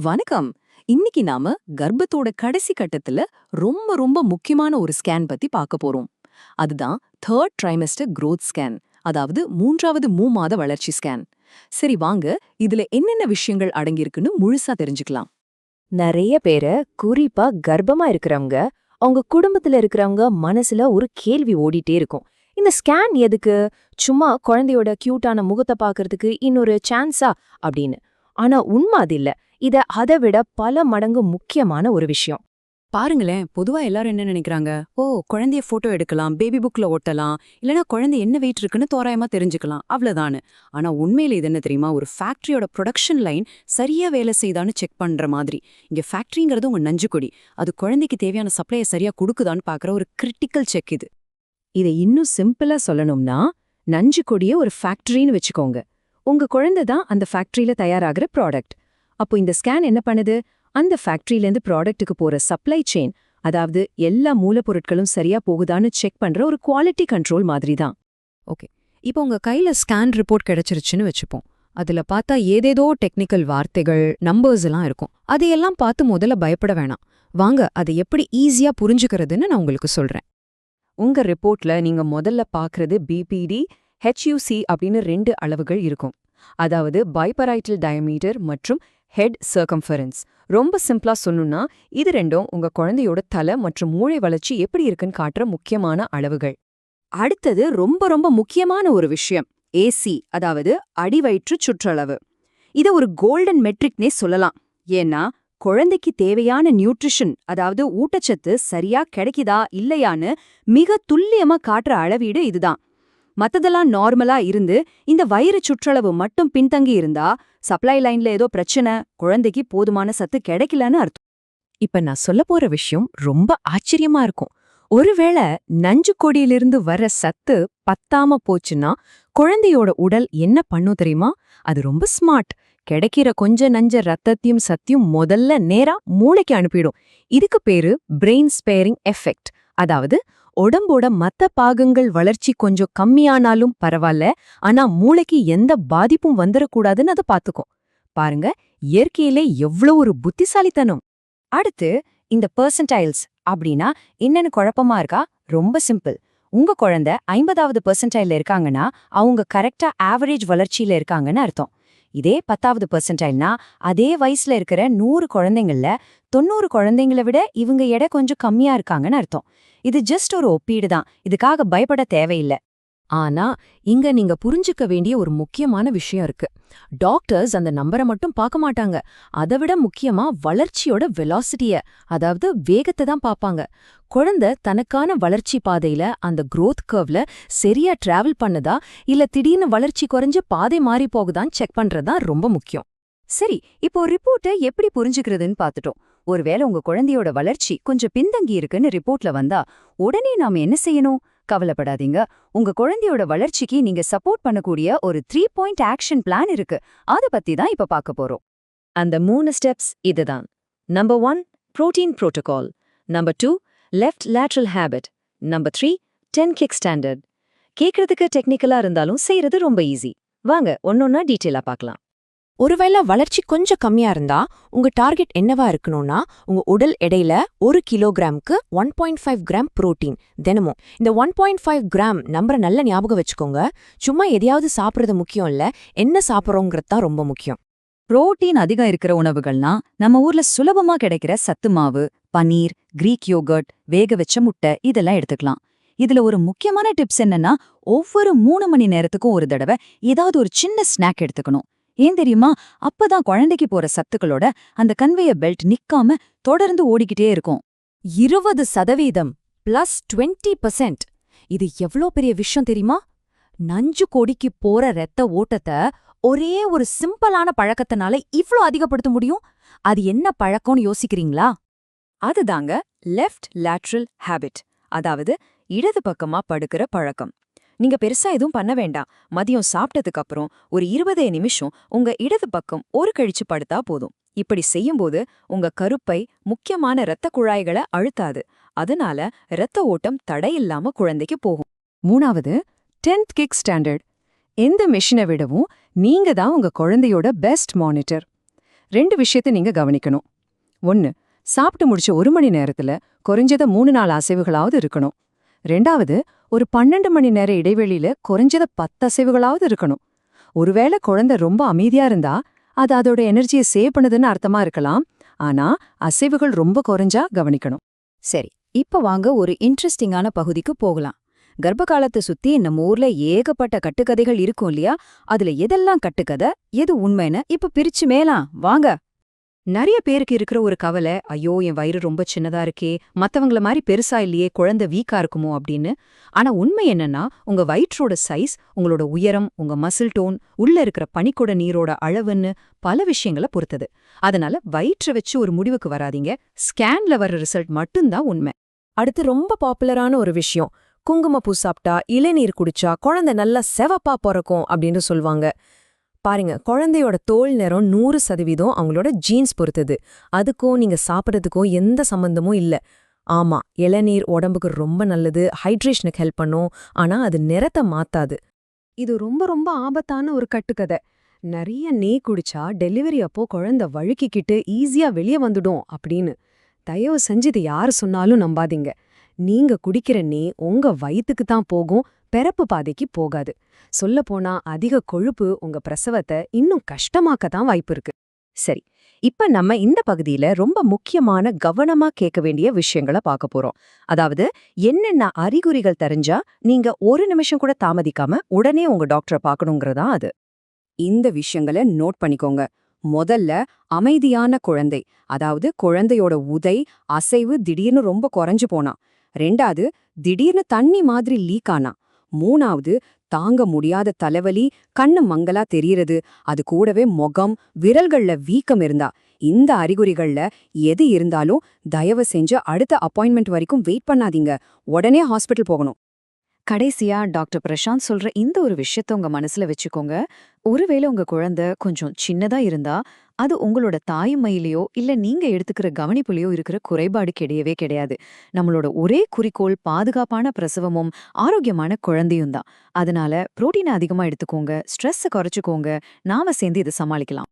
வணக்கம். இன்னைக்கு நாம கர்ப்பத்தோட கடைசி கட்டத்துல ரொம்ப ரொம்ப முக்கியமான ஒரு ஸ்கேன் பத்தி பார்க்க போறோம். அதுதான் தேர்ட் ட்ரைமெஸ்டர் க்ரோத் ஸ்கேன் அதாவது மூன்றாவது மூமாத வளர்ச்சி ஸ்கேன் சரி வாங்க. இதுல என்னென்ன விஷயங்கள் அடங்கியிருக்குன்னு முழுசா தெரிஞ்சுக்கலாம். நிறைய பேரை குறிப்பா கர்ப்பமா இருக்கிறவங்க அவங்க குடும்பத்துல இருக்கிறவங்க மனசுல ஒரு கேள்வி ஓடிட்டே இருக்கும். இந்த ஸ்கேன் எதுக்கு? சும்மா குழந்தையோட கியூட்டான முகத்தை பார்க்கறதுக்கு இன்னொரு சான்ஸா அப்படின்னு. ஆனா உண்மை அது இல்ல. இத அதை விட பல மடங்கு முக்கியமான ஒரு விஷயம். பாருங்களேன் பொதுவா எல்லாரும் என்ன நினைக்கிறாங்க? ஓ குழந்தைய போட்டோ எடுக்கலாம் பேபி புக்ல ஒட்டலாம் இல்லனா குழந்தை என்ன வெயிட் இருக்குன்னு தோராயமா தெரிஞ்சுக்கலாம் அவ்வளவுதானு ஆனா உண்மையில இது என்ன தெரியுமா? ஒரு ஃபேக்டரியோட ப்ரொடக்ஷன் லைன் சரியா வேலை செய்தான்னு செக் பண்ற மாதிரி. இங்க ஃபேக்டரிங்கிறது உங்க நஞ்சுக்கொடி அது குழந்தைக்கு தேவையான சப்ளையை சரியா கொடுக்குதான்னு பாக்குற ஒரு கிரிட்டிக்கல் செக் இது. இதை இன்னும் சிம்பிளா சொல்லணும்னா நஞ்சு ஒரு ஃபேக்டரின்னு வச்சுக்கோங்க. உங்க குழந்தை தான் அந்த ஃபேக்டரியில தயாராகிற ப்ராடக்ட் அப்போ இந்த ஸ்கேன் என்ன பண்ணுது? அந்த ஃபேக்டரியிலேருந்து ப்ராடக்ட்டுக்கு போற சப்ளை செயின் அதாவது எல்லா மூலப்பொருட்களும் சரியா போகுதான்னு செக் பண்ற ஒரு குவாலிட்டி கண்ட்ரோல் மாதிரி தான். ஓகே இப்போ உங்க கையில ஸ்கேன் ரிப்போர்ட் கிடைச்சிருச்சுன்னு வச்சுப்போம். அதுல பார்த்தா ஏதேதோ டெக்னிக்கல் வார்த்தைகள் நம்பர்ஸ் எல்லாம் இருக்கும். அதையெல்லாம் பார்த்து முதல்ல பயப்பட வேணாம். வாங்க அதை எப்படி ஈஸியா புரிஞ்சுக்கிறதுன்னு நான் உங்களுக்கு சொல்றேன். உங்க ரிப்போர்ட்ல நீங்க முதல்ல பார்க்கறது பிபிடி ஹெச்யூசி அப்படின்னு ரெண்டு அளவுகள் இருக்கும். அதாவது பைபரைட்டல் டயமீட்டர் மற்றும் ஹெட் சர்க்கம்ஃபரன்ஸ் ரொம்ப சிம்பிளா சொல்லணும்னா இது ரெண்டும் உங்க குழந்தையோட தலை மற்றும் மூளை வளர்ச்சி எப்படி இருக்குன்னு காட்டுற முக்கியமான அளவுகள். அடுத்தது ரொம்ப ரொம்ப முக்கியமான ஒரு விஷயம் ஏசி அதாவது அடிவயிற்று சுற்றளவு. இத ஒரு கோல்டன் மெட்ரிக்னே சொல்லலாம். ஏன்னா குழந்தைக்கு தேவையான நியூட்ரிஷன் அதாவது ஊட்டச்சத்து சரியா கிடைக்குதா இல்லையான்னு மிக துல்லியமா காட்டுற அளவீடு இதுதான். மத்ததெல்லாம் நார்மலா இருந்து இந்த வயிறு சுற்றளவு மட்டும் பின்தங்கி இருந்தா சப்ளை லைன்ல ஏதோ பிரச்சனை குழந்தைக்கு போதுமான சத்து கிடைக்கலன்னு அர்த்தம். இப்ப நான் சொல்ல போற விஷயம் ரொம்ப ஆச்சரியமா இருக்கும். ஒருவேளை நஞ்சு கொடியிலிருந்து வர சத்து பத்தாம போச்சுன்னா குழந்தையோட உடல் என்ன பண்ணும் தெரியுமா? அது ரொம்ப ஸ்மார்ட். கிடைக்கிற கொஞ்ச நஞ்ச ரத்தத்தையும் சத்தியும் முதல்ல நேரா மூளைக்கு அனுப்பிடும். இதுக்கு பேரு பிரெயின் ஸ்பேரிங் எஃபெக்ட். அதாவது உடம்போட மத்த பாகங்கள் வளர்ச்சி கொஞ்சம் கம்மியானாலும் பரவாயில்ல ஆனா மூளைக்கு எந்த பாதிப்பும் வந்துடக்கூடாதுன்னு அதை பார்த்துக்கும் பாருங்க இயற்கையிலே எவ்வளோ ஒரு புத்திசாலித்தனம். அடுத்து இந்த பெர்சன்டைல்ஸ் அப்படின்னா என்னன்னு குழப்பமா இருக்கா? ரொம்ப சிம்பிள் உங்க குழந்தை ஐம்பதாவது பெர்சன்டைல்ல இருக்காங்கன்னா அவங்க கரெக்டா ஆவரேஜ் வளர்ச்சியில இருக்காங்கன்னு அர்த்தம். இதே பத்தாவது பெர்சன்டைல்னா அதே வயசுல இருக்கிற நூறு குழந்தைங்கள்ல தொண்ணூறு குழந்தைங்கள விட இவங்க எடை கொஞ்சம் கம்மியா இருக்காங்கன்னு அர்த்தம். இது ஜஸ்ட் ஒரு ஒப்பீடு தான். இதுக்காக பயப்பட தேவையில்லை. ஆனா இங்க நீங்க புரிஞ்சுக்க வேண்டிய ஒரு முக்கியமான விஷயம் இருக்கு. டாக்டர்ஸ் அந்த நம்பரை மட்டும் பார்க்க மாட்டாங்க. அதை விட முக்கியமா வளர்ச்சியோட வெலாசிட்டிய அதாவது வேகத்தை தான் பார்ப்பாங்க. குழந்தை தனக்கான வளர்ச்சி பாதையில அந்த குரோத் கர்வ்ல சரியா டிராவல் பண்ணுதா இல்ல திடீர்னு வளர்ச்சி குறைஞ்சு பாதை மாறி போகுதான்னு செக் பண்றதுதான் ரொம்ப முக்கியம். சரி இப்போ ரிப்போர்ட்டை எப்படி புரிஞ்சுக்கிறதுன்னு பார்த்துட்டோம். ஒருவேளை உங்க குழந்தையோட வளர்ச்சி கொஞ்சம் பின்தங்கி இருக்குன்னு ரிப்போர்ட்ல வந்தா உடனே நாம என்ன செய்யணும்? கவலைப்படாதீங்க. உங்க குழந்தையோட வளர்ச்சிக்கு நீங்க சப்போர்ட் பண்ணக்கூடிய ஒரு த்ரீ பாயிண்ட் ஆக்ஷன் பிளான் இருக்கு. அத பத்தி தான் இப்ப பார்க்க போறோம். அந்த மூணு ஸ்டெப்ஸ் இதுதான். Number one protein protocol number two left lateral habit number three ten kick standard கேட்கறதுக்கு டெக்னிக்கலா இருந்தாலும் செய்யறது ரொம்ப ஈஸி வாங்க ஒன்னொன்னா டீட்டெயிலா பார்க்கலாம். ஒருவேளை வளர்ச்சி கொஞ்சம் கம்மியா இருந்தா உங்க டார்கெட் என்னவா இருக்கணும்னா உங்க உடல் எடையில ஒரு கிலோகிராம்க்கு one point five gram protein தினமும். இந்த ஒன் பாயிண்ட் ஃபைவ் கிராம் நம்பரை நல்ல ஞாபகம் வச்சுக்கோங்க. சும்மா எதையாவது சாப்பிடுறது முக்கியம் இல்ல. என்ன சாப்பிட்றோங்கிறது தான் ரொம்ப முக்கியம். புரோட்டீன் அதிகம் இருக்கிற உணவுகள்னா நம்ம ஊர்ல சுலபமா கிடைக்கிற சத்து மாவு பனீர் கிரீக் யோகர்ட் வேக வச்ச முட்டை இதெல்லாம் எடுத்துக்கலாம். இதுல ஒரு முக்கியமான டிப்ஸ் என்னன்னா ஒவ்வொரு மூணு மணி நேரத்துக்கும் ஒரு தடவை ஏதாவது ஒரு சின்ன ஸ்நாக் எடுத்துக்கணும். ஏன் தெரியுமா? அப்பதான் குழந்தைக்கு போற சத்துக்களோட அந்த கன்வேய பெல்ட் நிக்காம தொடர்ந்து ஓடிக்கிட்டே இருக்கும். இருபது சதவீதம் பிளஸ் டுவெண்ட்டி பர்சன்ட் இது எவ்ளோ பெரிய விஷயம் தெரியுமா? நஞ்சு கோடிக்கு போற ரத்த ஓட்டத்தை ஒரே ஒரு சிம்பிளான பழக்கத்தினால இவ்ளோ அதிகப்படுத்த முடியும்? அது என்ன பழக்கம்னு யோசிக்கிறீங்களா? அதுதாங்க லெஃப்ட் லேட்ரல் ஹேபிட் அதாவது இடது பக்கமா படுக்கிற பழக்கம். நீங்க பெருசா எதுவும் பண்ண வேண்டாம். மதியம் சாப்பிட்டதுக்கு அப்புறம் ஒரு இருபதே நிமிஷம் உங்க இடது பக்கம் ஒரு கழிச்சு படுத்தா போதும். இப்படி செய்யும்போது உங்க கருப்பை முக்கியமான இரத்த குழாய்களை அழுத்தாது. அதனால இரத்த ஓட்டம் தடையில்லாம குழந்தைக்கு போகும். மூணாவது டென்த் கிக் ஸ்டாண்டர்ட். எந்த மிஷினை விடவும் நீங்க தான் உங்க குழந்தையோட பெஸ்ட் மானிட்டர் ரெண்டு விஷயத்த நீங்க கவனிக்கணும். ஒன்னு சாப்பிட்டு முடிச்ச ஒரு மணி நேரத்துல குறைஞ்சத மூணு நாள் அசைவுகளாவது இருக்கணும். ரெண்டாவது ஒரு பன்னெண்டு மணி நேர இடைவெளியில குறைஞ்சத பத்து அசைவுகளாவது இருக்கணும். ஒருவேளை குழந்தை ரொம்ப அமைதியா இருந்தா அது அதோட எனர்ஜியை சேவ் பண்ணுதுன்னு அர்த்தமா இருக்கலாம். ஆனா அசைவுகள் ரொம்ப குறைஞ்சா கவனிக்கணும். சரி இப்ப வாங்க ஒரு இன்ட்ரெஸ்டிங்கான பகுதிக்கு போகலாம். கர்ப்ப காலத்தை சுத்தி நம்ம ஊர்ல ஏகப்பட்ட கட்டுக்கதைகள் இருக்கும் இல்லையா? அதுல எதெல்லாம் கட்டுக்கதை எது உண்மைன்னு இப்ப பிரிச்சு மேலாம். வாங்க. நிறைய பேருக்கு இருக்கிற ஒரு கவலை ஐயோ என் வயிறு ரொம்ப சின்னதா இருக்கே மத்தவங்கள மாதிரி பெருசா இல்லையே குழந்தை வீக்கா இருக்குமோ? அப்படின்னு. ஆனா உண்மை என்னன்னா உங்க வயிற்றோட சைஸ் உங்களோட உயரம் உங்க மசில் டோன் உள்ள இருக்கிற பனிக்கூட நீரோட அளவுன்னு பல விஷயங்களை பொறுத்தது. அதனால வயிற்றை வச்சு ஒரு முடிவுக்கு வராதீங்க. ஸ்கேன்ல வர ரிசல்ட் மட்டும்தான் உண்மை. அடுத்து ரொம்ப பாப்புலரான ஒரு விஷயம். குங்குமப்பூ சாப்பிட்டா இளநீர் குடிச்சா குழந்தை நல்லா செவப்பா பிறக்கும் அப்படின்னு சொல்லுவாங்க. பாருங்க குழந்தையோட தோல் நிறம் நூறு சதவீதம் அவங்களோட ஜீன்ஸ் பொறுத்தது. அதுக்கும் நீங்க சாப்பிட்றதுக்கும் எந்த சம்பந்தமும் இல்ல. ஆமா இளநீர் உடம்புக்கு ரொம்ப நல்லது ஹைட்ரேஷனுக்கு ஹெல்ப் பண்ணும் ஆனா அது நிறத்தை மாத்தாது. இது ரொம்ப ரொம்ப ஆபத்தான ஒரு கட்டுக்கதை. நிறைய நெய் குடிச்சா டெலிவரி அப்போ குழந்தை வழுக்கிக்கிட்டு ஈஸியா வெளியே வந்துடும் அப்படின்னு. தயவு செஞ்சு இது யாரு சொன்னாலும் நம்பாதீங்க. நீங்க குடிக்கிற நெய் உங்க வயித்துக்கு தான் போகும் பிறப்பு பாதைக்கு போகாது. சொல்லப்போனா அதிக கொழுப்பு உங்க பிரசவத்தை இன்னும் கஷ்டமாக்க தான் வாய்ப்பு இருக்கு. சரி இப்ப நம்ம இந்த பகுதியில ரொம்ப முக்கியமான கவனமா கேட்க வேண்டிய விஷயங்களை பார்க்க போறோம். அதாவது என்னென்ன அறிகுறிகள் தெரிஞ்சா நீங்க ஒரு நிமிஷம் கூட தாமதிக்காம உடனே உங்க டாக்டரை பார்க்கணுங்கிறதா அது. இந்த விஷயங்களை நோட் பண்ணிக்கோங்க. முதல்ல அமைதியான குழந்தை அதாவது குழந்தையோட உதை அசைவு திடீர்னு ரொம்ப குறைஞ்சு போனா. ரெண்டாவது திடீர்னு தண்ணி மாதிரி லீக் ஆனா. மூணாவது தாங்க முடியாத தலைவலி கண்ணு மங்கலா தெரியறது அது கூடவே முகம் விரல்கள்ல வீக்கம் இருந்தா. இந்த அறிகுறிகள்ல எது இருந்தாலும் தயவு செஞ்சு அடுத்த அப்பாயின்மெண்ட் வரைக்கும் வெயிட் பண்ணாதீங்க. உடனே ஹாஸ்பிட்டல் போகணும். கடைசியா டாக்டர் பிரசாந்த் சொல்ற இந்த ஒரு விஷயத்த உங்க மனசுல வச்சுக்கோங்க. ஒருவேளை உங்க குழந்தை கொஞ்சம் சின்னதா இருந்தா அது உங்களோட தாய்மையிலேயோ இல்ல நீங்க எடுத்துக்கிற கவனிப்புலயோ இருக்கிற குறைபாடு கிடையவே கிடையாது. நம்மளோட ஒரே குறிக்கோள் பாதுகாப்பான பிரசவமும் ஆரோக்கியமான குழந்தையும் தான். அதனால புரோட்டீனை அதிகமா எடுத்துக்கோங்க ஸ்ட்ரெஸ்ஸை குறைச்சுக்கோங்க நாம சேர்ந்து இதை சமாளிக்கலாம்.